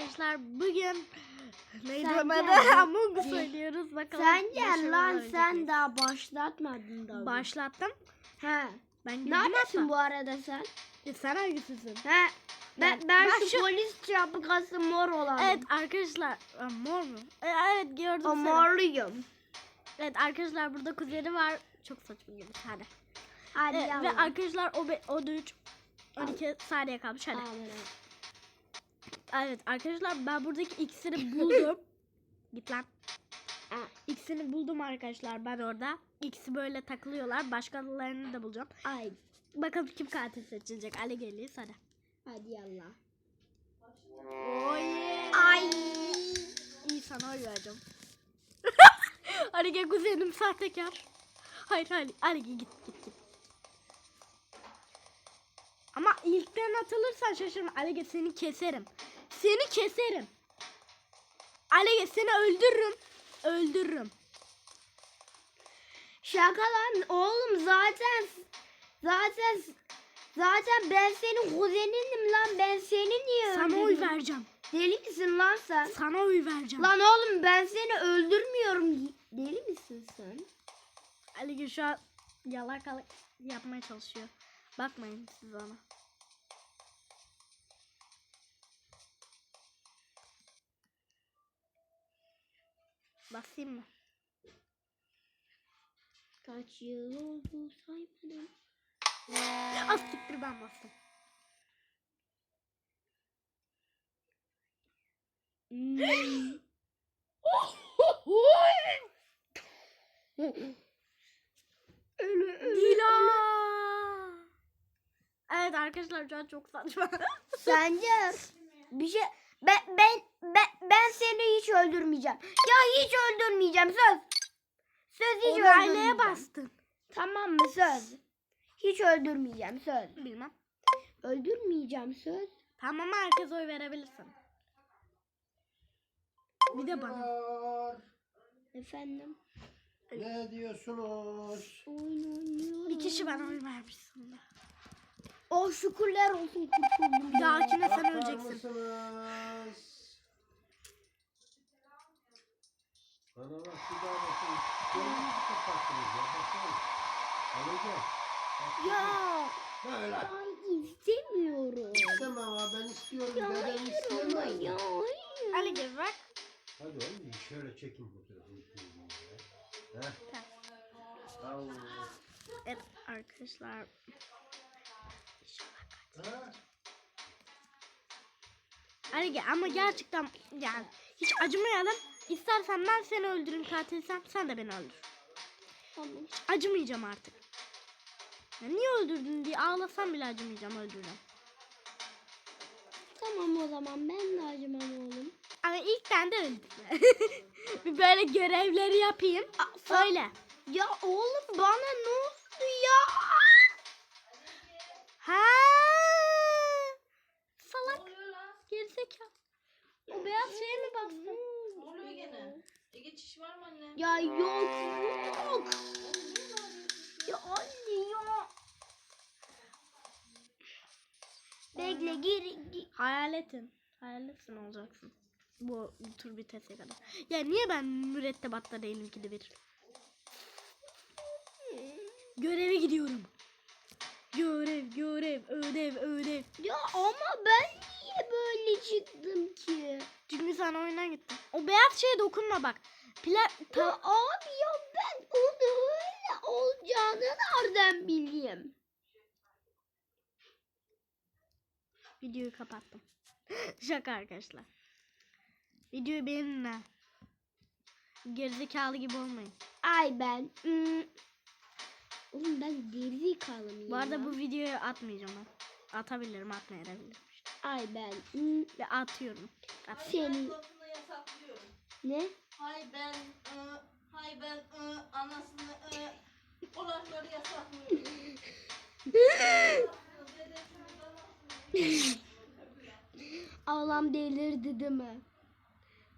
arkadaşlar bugün neydi Sen. Among Us oynuyoruz bakalım. Sen gel lan sen daha başlatmadın da. Başlattım. He. Ben Neredesin hatta. bu arada sen? E, sen hangisisin? He. Ben, Ben- ben, şu, şu- polis şapkası mor olan. Evet arkadaşlar Aa, mor mu? E, evet gördüm O seni. morluyum. Evet arkadaşlar burada kuzeni var. Çok saçma gibi bir tane. Hadi E, ve arkadaşlar o, o da 3 12 saniye kalmış hadi. Amin. Evet arkadaşlar ben buradaki iksiri buldum. Git lan. Ha. İkisini buldum arkadaşlar ben orada. İkisi böyle takılıyorlar. Başkalarını da bulacağım. Ay. Bakalım kim katil seçilecek. Ali geliyor hadi. Hadi yallah. Oy. Ay. İyi sana oy vereceğim. Ali gel kuzenim sahtekar. Hayır hayır Ali git git git. Ama ilkten atılırsan şaşırma. Ali gel seni keserim. Seni keserim. Ali gel seni öldürürüm. Öldürürüm. Şaka lan oğlum zaten zaten zaten ben senin kuzeninim lan ben seni niye Sana oy vereceğim. Deli misin lan sen? Sana oy vereceğim. Lan oğlum ben seni öldürmüyorum. Deli misin sen? Ali şu an yalakalık yapmaya çalışıyor. Bakmayın siz ona. Basayım mı? Kaç yıl oldu saymadım. Az siktir ben bastım. Hmm. Dila. Evet arkadaşlar çok saçma. Sence bir şey ben ben ben, ben seni hiç öldürmeyeceğim. Ya hiç öldürmeyeceğim söz. Söz hiç Onaylaya öldürmeyeceğim. bastın. Tamam mı söz? Hiç öldürmeyeceğim söz. Bilmem. Öldürmeyeceğim söz. Tamam herkes oy verebilirsin. Bir de bana. Efendim. Ne diyorsunuz? Oyun oynuyorum. Bir kişi bana oy vermişsin de. Oh şükürler olsun kurtuldum. Bir dahakine sen öleceksin. Bana bak bir daha bakın. Gözünüzü kapattınız ya. Bakın. Anlayacağım. Ya Böyle. ben istemiyorum. İstemem ama ben istiyorum. Ya Neden hayır ama ya hayır. Ali gel bak. Hadi oğlum şöyle çekin fotoğrafını. Heh. Allah. Evet arkadaşlar. Ha? Ali gel ama gerçekten yani hiç acımayalım. İstersen ben seni öldürürüm katilsem sen de beni öldür. Tamam. Acımayacağım artık. Ya niye öldürdün diye ağlasam bile acımayacağım öldürürüm. Tamam o zaman ben de acımam oğlum. Ama ilk ben de öldüm. bir böyle görevleri yapayım. Söyle. Ya oğlum bana ne oldu ya? Ha. Salak. Gerizekalı. O beyaz şeye mi bastın? Ne oluyor gene? Ege çiş var mı anne? Ya yok yok. Ya anne ya. Bekle gir, gir. Hayaletin. Hayaletsin olacaksın. Bu, bu tur bitese kadar. Ya niye ben mürettebatta değilim ki de bir? Göreve gidiyorum. Görev, görev, ödev, ödev. Ya ama ben niye böyle çıktım ki? Çünkü sen oyundan gittin. O beyaz şeye dokunma bak. Pla Ya abi ya ben onu öyle olacağını nereden bileyim? Videoyu kapattım. Şaka arkadaşlar. Videoyu ha. Gerizekalı gibi olmayın. Ay ben. hmm. Oğlum ben gerizekalıyım Bu ya. arada bu videoyu atmayacağım ben. Atabilirim atmayabilirim. işte. Ay ben. hmm, Ve atıyorum. At. Senin. Ne? Hay ben, ı, hay ben, ı, anasını, ı, o lafları yasaklıyorum. Ağlam delirdi değil mi?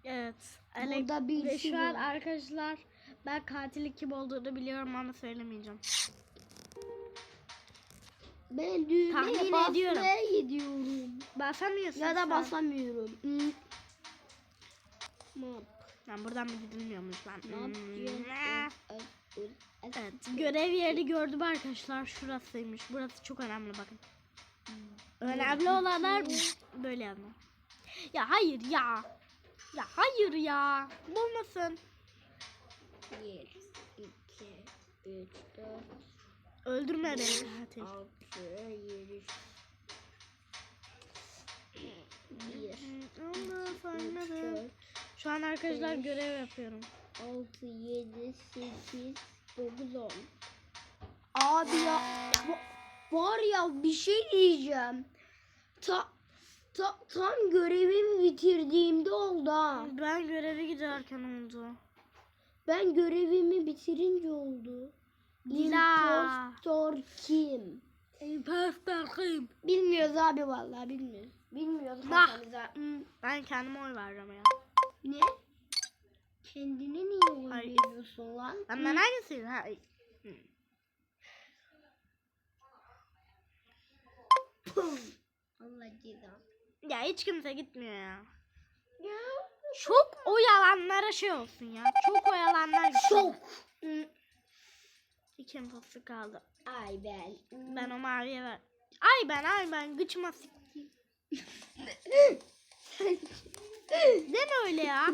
Evet. Burada bir Ve şey şu an var. arkadaşlar ben katilin kim olduğunu biliyorum ama söylemeyeceğim. Ben düğmeye Tahmin basmaya ediyorum. gidiyorum. Basamıyorsun. Ya da sen. basamıyorum. Hmm, Lan buradan mı gidilmiyormuş lan? Hmm. Evet, görev yeri gördüm arkadaşlar. Şurasıymış. Burası çok önemli bakın. Önemli olanlar böyle yazma. Ya hayır ya. Ya hayır ya. Bulmasın. Bir, iki, üç, dört, Öldürme beni. Ateş. altı, yedi, bir, Allah üç, saymadım. dört, Şu an arkadaşlar beş. görev yapıyorum. altı, yedi, sekiz, dokuz, on. Abi ya va- var ya bir şey diyeceğim. Ta, ta, tam görevimi bitirdiğimde oldu ha. Ben görevi giderken oldu. Ben görevimi bitirince oldu. Dila. Impostor kim? Imposter kim? Bilmiyoruz abi vallahi bilmiyoruz. Bilmiyoruz Ben kendime oy vereceğim ya. Ne? Kendine niye oy Hayır. veriyorsun lan? Ben hangisiyim? Ha, Allah cezanı. ya hiç kimse gitmiyor ya. Ya. Çok oyalanlara şey olsun ya. Çok oyalanlar gitsin. Çok. İki imposter kaldı. Ay ben. Ben o maviye ver. Ay ben ay ben gıçma sikeyim. Deme öyle ya.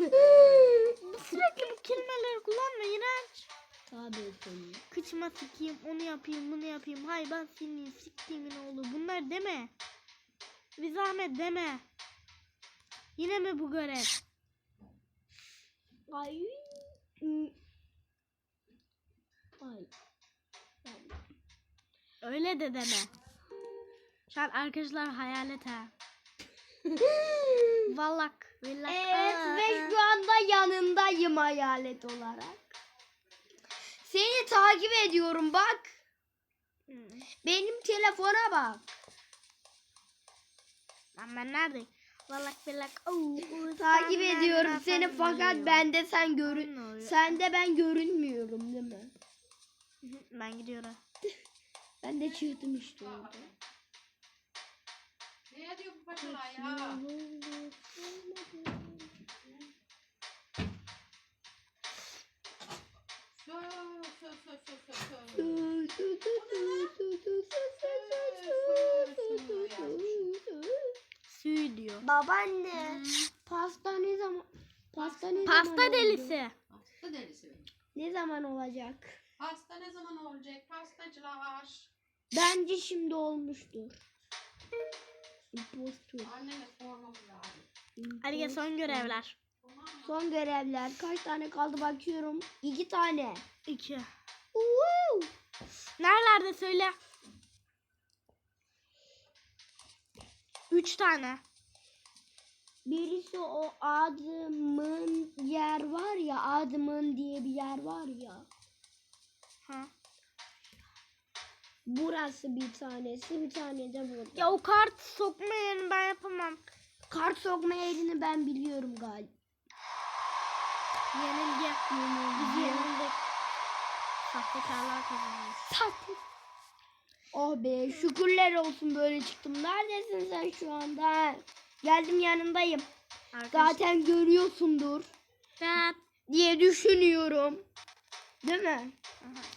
Sürekli bu kelimeleri kullanma iğrenç. Tabii senin. Kıçıma sikeyim, onu yapayım, bunu yapayım. Hay ben senin siktiğimin oğlu. Bunlar deme. Bir zahmet deme. Yine mi bu görev? Ay. Ay. Öyle de deme. Şu an arkadaşlar hayalet ha. Vallak. Villak. Evet aa, ve şu anda yanındayım hayalet olarak. Seni takip ediyorum bak. Hmm. Benim telefona bak. Lan ben neredeyim? Oo, oo, Takip ediyorum nereden seni sen fakat bende sen görün. Sende ben görünmüyorum değil mi? Ben gidiyorum. Ben de çıktım işte orada. Sü diyor. Babaanne, pasta ne zaman? Pasta ne zaman? Pasta olacak? delisi. Pasta delisi. Ne zaman olacak? Pasta ne zaman olacak? Pastacılar. Bence şimdi olmuştur. Impostor. Gel son görevler. Son görevler. Kaç tane kaldı bakıyorum. İki tane. İki. Uuu. Nerelerde söyle. Üç tane. Birisi o adımın yer var ya. Adımın diye bir yer var ya. Ha. Burası bir tanesi. Bir tane de burada. Ya o kart sokma yerini ben yapamam. Kart sokma yerini ben biliyorum galiba. Yenilgi. Biz yenildik. Sahtekarlar kazanmış. Sahte. Oh be şükürler olsun böyle çıktım. Neredesin sen şu anda? Geldim yanındayım. Arkadaşlar. Zaten görüyorsundur Evet. diye düşünüyorum. Değil mi? Aha.